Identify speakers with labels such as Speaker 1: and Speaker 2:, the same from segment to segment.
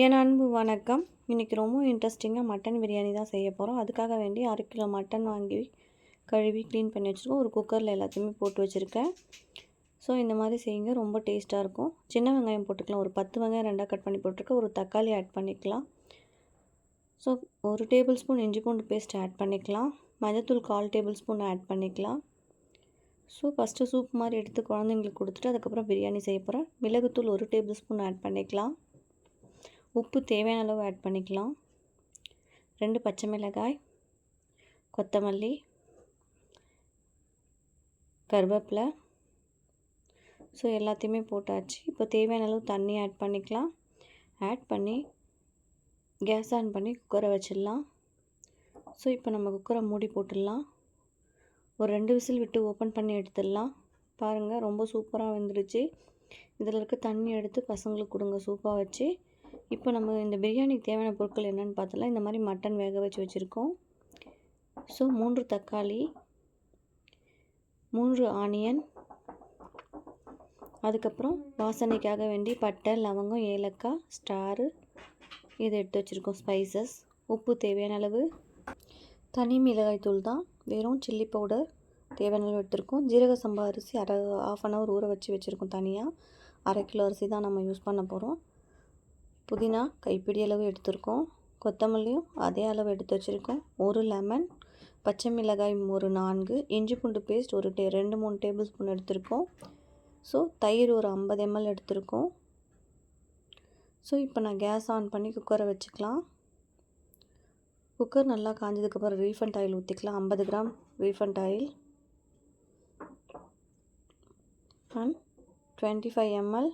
Speaker 1: என் அன்பு வணக்கம். இன்றைக்கி ரொம்ப இன்ட்ரெஸ்டிங்காக மட்டன் பிரியாணி தான் செய்ய போகிறோம் அதுக்காக வேண்டி அரை கிலோ மட்டன் வாங்கி கழுவி க்ளீன் பண்ணி வச்சுருக்கோம். ஒரு குக்கரில் எல்லாத்தையுமே போட்டு வச்சுருக்கேன். ஸோ இந்த மாதிரி செய்யுங்க. ரொம்ப டேஸ்ட்டாக இருக்கும். சின்ன வெங்காயம் போட்டுக்கலாம். ஒரு பத்து வெங்காயம் ரெண்டாக கட் பண்ணி போட்டிருக்கேன். ஒரு தக்காளி ஆட் பண்ணிக்கலாம். ஸோ ஒரு டேபிள் ஸ்பூன் இஞ்சி பூண்டு பேஸ்ட் ஆட் பண்ணிக்கலாம். மஞ்சத்தூள் கால் டேபிள் ஸ்பூன் ஆட் பண்ணிக்கலாம். ஸோ ஃபஸ்ட்டு சூப் மாதிரி எடுத்து குழந்தைங்களுக்கு கொடுத்துட்டு அதுக்கப்புறம் பிரியாணி செய்ய போகிறேன் மிளகுத்தூள் ஒரு டேபிள் ஸ்பூன் ஆட் பண்ணிக்கலாம். உப்பு தேவையான அளவு ஆட் பண்ணிக்கலாம். ரெண்டு பச்சை மிளகாய் கொத்தமல்லி கருவேப்பிலை. ஸோ எல்லாத்தையுமே போட்டாச்சு. இப்போ தேவையான அளவு தண்ணி ஆட் பண்ணிக்கலாம். ஆட் பண்ணி கேஸ் ஆன் பண்ணி குக்கரை வச்சிடலாம். ஸோ இப்போ நம்ம குக்கரை மூடி போட்டுடலாம். ஒரு ரெண்டு விசில் விட்டு ஓப்பன் பண்ணி எடுத்துடலாம். பாருங்கள் ரொம்ப சூப்பராக வந்துடுச்சு. இதில் இருக்க தண்ணி எடுத்து பசங்களுக்கு கொடுங்க சூப்பாக வச்சு. இப்போ நம்ம இந்த பிரியாணிக்கு தேவையான பொருட்கள் என்னென்னு பார்த்தலாம் இந்த மாதிரி மட்டன் வேக வச்சு வச்சுருக்கோம். ஸோ மூன்று தக்காளி மூன்று ஆனியன் அதுக்கப்புறம் வாசனைக்காக வேண்டி பட்டை லவங்கம் ஏலக்காய் ஸ்டாரு இதை எடுத்து வச்சுருக்கோம். ஸ்பைசஸ் உப்பு தேவையான அளவு. தனி மிளகாய் தூள் தான். வெறும் சில்லி பவுடர் தேவையான அளவு எடுத்திருக்கோம். ஜீரக சம்பா அரிசி அரை ஆஃப் அன் ஹவர் ஊற வச்சு வச்சுருக்கோம் தனியாக அரை கிலோ அரிசி தான் நம்ம யூஸ் பண்ண போகிறோம் புதினா கைப்பிடி அளவு எடுத்திருக்கோம். கொத்தமல்லியும் அதே அளவு எடுத்து வச்சுருக்கோம். ஒரு லெமன் பச்சை மிளகாய் ஒரு நான்கு இஞ்சி பூண்டு பேஸ்ட் ஒரு டே ரெண்டு மூணு டேபிள் ஸ்பூன் எடுத்திருக்கோம். ஸோ தயிர் ஒரு ஐம்பது எம்எல் எடுத்திருக்கோம். ஸோ இப்போ நான் கேஸ் ஆன் பண்ணி குக்கரை வச்சுக்கலாம். குக்கர் நல்லா காஞ்சதுக்கப்புறம் ரீஃபண்ட் ஆயில் ஊற்றிக்கலாம் ஐம்பது gram refined oil and twenty five ML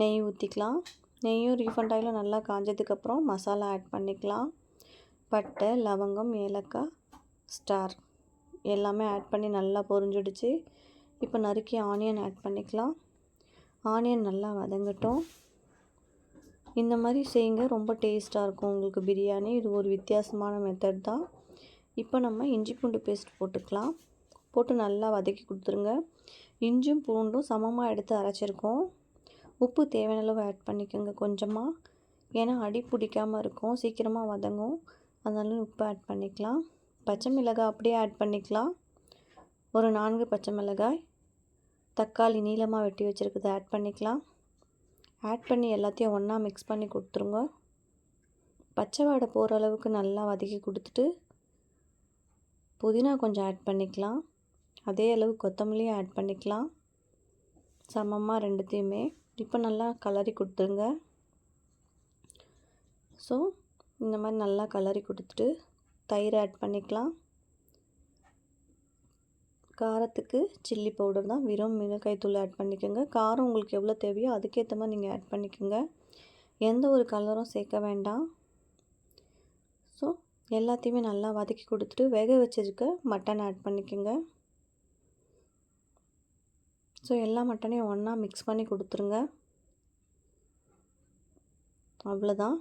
Speaker 1: நெய் ஊற்றிக்கலாம் நெய்யும் ரீஃபண்ட் ஆயிலும் நல்லா காஞ்சதுக்கப்புறம் மசாலா ஆட் பண்ணிக்கலாம். பட்டை லவங்கம் ஏலக்காய் ஸ்டார் எல்லாமே ஆட் பண்ணி நல்லா பொரிஞ்சிடுச்சு. இப்போ நறுக்கி ஆனியன் ஆட் பண்ணிக்கலாம். ஆனியன் நல்லா வதங்கட்டும். இந்த மாதிரி செய்யுங்க ரொம்ப டேஸ்ட்டாக இருக்கும் உங்களுக்கு பிரியாணி. இது ஒரு வித்தியாசமான மெத்தட் தான். இப்போ நம்ம இஞ்சி பூண்டு பேஸ்ட் போட்டுக்கலாம். போட்டு நல்லா வதக்கி கொடுத்துருங்க. இஞ்சும் பூண்டும் சமமாக எடுத்து அரைச்சிருக்கோம். உப்பு தேவையான அளவு ஆட் பண்ணிக்கோங்க கொஞ்சமாக ஏன்னா அடி பிடிக்காமல் இருக்கும். சீக்கிரமாக வதங்கும். அதனால உப்பு ஆட் பண்ணிக்கலாம். பச்சை மிளகாய் அப்படியே ஆட் பண்ணிக்கலாம். ஒரு நான்கு பச்சை மிளகாய். தக்காளி நீளமாக வெட்டி வச்சுருக்குது ஆட் பண்ணிக்கலாம். ஆட் பண்ணி எல்லாத்தையும் ஒன்றா மிக்ஸ் பண்ணி கொடுத்துருங்க. பச்சை வாடை போகிற அளவுக்கு நல்லா வதக்கி கொடுத்துட்டு புதினா கொஞ்சம் ஆட் பண்ணிக்கலாம். அதே அளவு கொத்தமல்லியும் ஆட் பண்ணிக்கலாம். சமமாக ரெண்டுத்தையுமே. இப்போ நல்லா கலரி கொடுத்துருங்க. ஸோ இந்த மாதிரி நல்லா கலரி கொடுத்துட்டு தயிர் ஆட் பண்ணிக்கலாம். காரத்துக்கு சில்லி பவுடர் தான். வெறும் மிளகாய் தூள் ஆட் பண்ணிக்கோங்க. காரம் உங்களுக்கு எவ்வளோ தேவையோ அதுக்கேற்ற மாதிரி நீங்கள் ஆட் பண்ணிக்கோங்க. எந்த ஒரு கலரும் சேர்க்க வேண்டாம். ஸோ எல்லாத்தையுமே நல்லா வதக்கி கொடுத்துட்டு வேக வச்சிருக்க மட்டன் ஆட் பண்ணிக்கோங்க. ஸோ எல்லா மட்டனையும் ஒன்றா மிக்ஸ் பண்ணி கொடுத்துருங்க. அவ்வளோதான்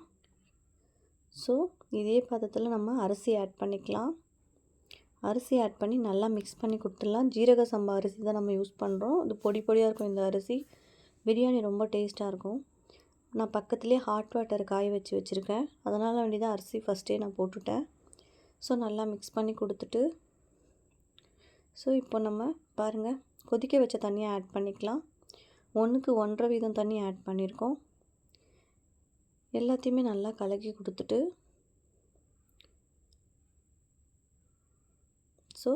Speaker 1: ஸோ இதே பதத்தில் நம்ம அரிசி ஆட் பண்ணிக்கலாம். அரிசி ஆட் பண்ணி நல்லா மிக்ஸ் பண்ணி கொடுத்துடலாம். ஜீரக சம்பா அரிசி தான் நம்ம யூஸ் பண்ணுறோம் இது பொடி பொடியாக இருக்கும் இந்த அரிசி. பிரியாணி ரொம்ப டேஸ்ட்டாக இருக்கும். நான் பக்கத்துலேயே ஹாட் வாட்டர் காய வச்சு வச்சுருக்கேன். அதனால் வேண்டியதான் அரிசி ஃபஸ்ட்டே நான் போட்டுட்டேன். ஸோ நல்லா மிக்ஸ் பண்ணி கொடுத்துட்டு ஸோ இப்போ நம்ம பாருங்கள் கொதிக்க வச்ச தண்ணியை ஆட் பண்ணிக்கலாம். ஒன்றுக்கு ஒன்றரை வீதம் தண்ணி ஆட் பண்ணியிருக்கோம் எல்லாத்தையுமே நல்லா கலக்கி கொடுத்துட்டு ஸோ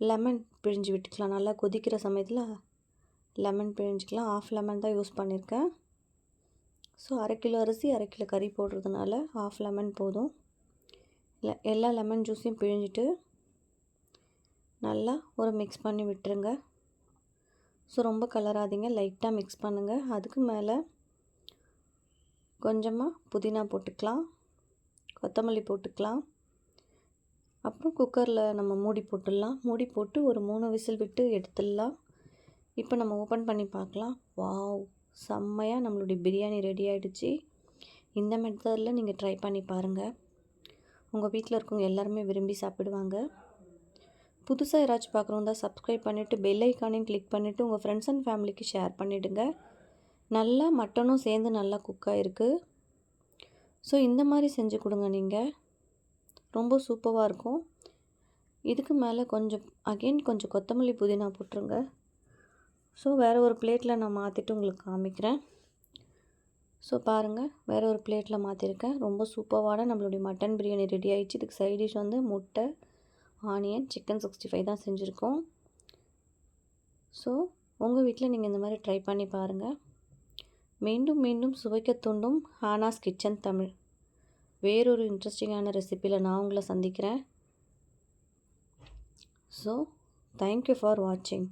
Speaker 1: லெமன் பிழிஞ்சு விட்டுக்கலாம். நல்லா கொதிக்கிற சமயத்தில் லெமன் பிழிஞ்சிக்கலாம். ஆஃப் லெமன் தான் யூஸ் பண்ணியிருக்கேன் ஸோ அரை கிலோ அரிசி அரை கிலோ கறி போடுறதுனால ஆஃப் லெமன் போதும். எல்லா லெமன் ஜூஸையும் பிழிஞ்சிட்டு நல்லா ஒரு மிக்ஸ் பண்ணி விட்டுருங்க. ஸோ ரொம்ப கலராதிங்க. லைட்டாக மிக்ஸ் பண்ணுங்கள் அதுக்கு மேலே கொஞ்சமாக புதினா போட்டுக்கலாம். கொத்தமல்லி போட்டுக்கலாம். அப்புறம் குக்கரில் நம்ம மூடி போட்டுடலாம். மூடி போட்டு ஒரு மூணு விசில் விட்டு எடுத்துடலாம். இப்போ நம்ம ஓப்பன் பண்ணி பார்க்கலாம். வாவ் செம்மையாக நம்மளுடைய பிரியாணி ரெடி ஆகிடுச்சு இந்த மெத்தடில் நீங்கள் ட்ரை பண்ணி பாருங்கள் உங்கள் வீட்டில் இருக்கவங்க எல்லாருமே விரும்பி சாப்பிடுவாங்க. புதுசாக யாராச்சும் பார்க்குறோம் தான் சப்ஸ்கிரைப் பண்ணிவிட்டு பெல் ஐக்கானையும் கிளிக் பண்ணிவிட்டு உங்கள் ஃப்ரெண்ட்ஸ் அண்ட் ஃபேமிலிக்கு ஷேர் பண்ணிவிடுங்க நல்லா மட்டனும் சேர்ந்து நல்லா குக் ஆகிருக்கு ஸோ இந்த மாதிரி செஞ்சு கொடுங்க நீங்கள் ரொம்ப சூப்பராக இருக்கும். இதுக்கு மேலே கொஞ்சம் அகெயின் கொஞ்சம் கொத்தமல்லி புதினா போட்டுருங்க. ஸோ வேறு ஒரு பிளேட்டில் நான் மாற்றிட்டு உங்களுக்கு காமிக்கிறேன். ஸோ பாருங்கள் வேறு ஒரு பிளேட்டில் மாற்றிருக்கேன் ரொம்ப சூப்பரான நம்மளுடைய மட்டன் பிரியாணி ரெடி ஆகிடுச்சு இதுக்கு சைட் டிஷ் வந்து முட்டை ஆனியன் சிக்கன் சிக்ஸ்டி ஃபைவ் தான் செஞ்சுருக்கோம். ஸோ உங்கள் வீட்டில் நீங்கள் இந்த மாதிரி ட்ரை பண்ணி பாருங்கள் மீண்டும் மீண்டும் சுவைக்க தூண்டும் ஹானாஸ் கிச்சன் தமிழ். வேறொரு இன்ட்ரெஸ்டிங்கான ரெசிப்பியில் நான் உங்களை சந்திக்கிறேன். ஸோ தேங்க்யூ ஃபார் வாட்சிங்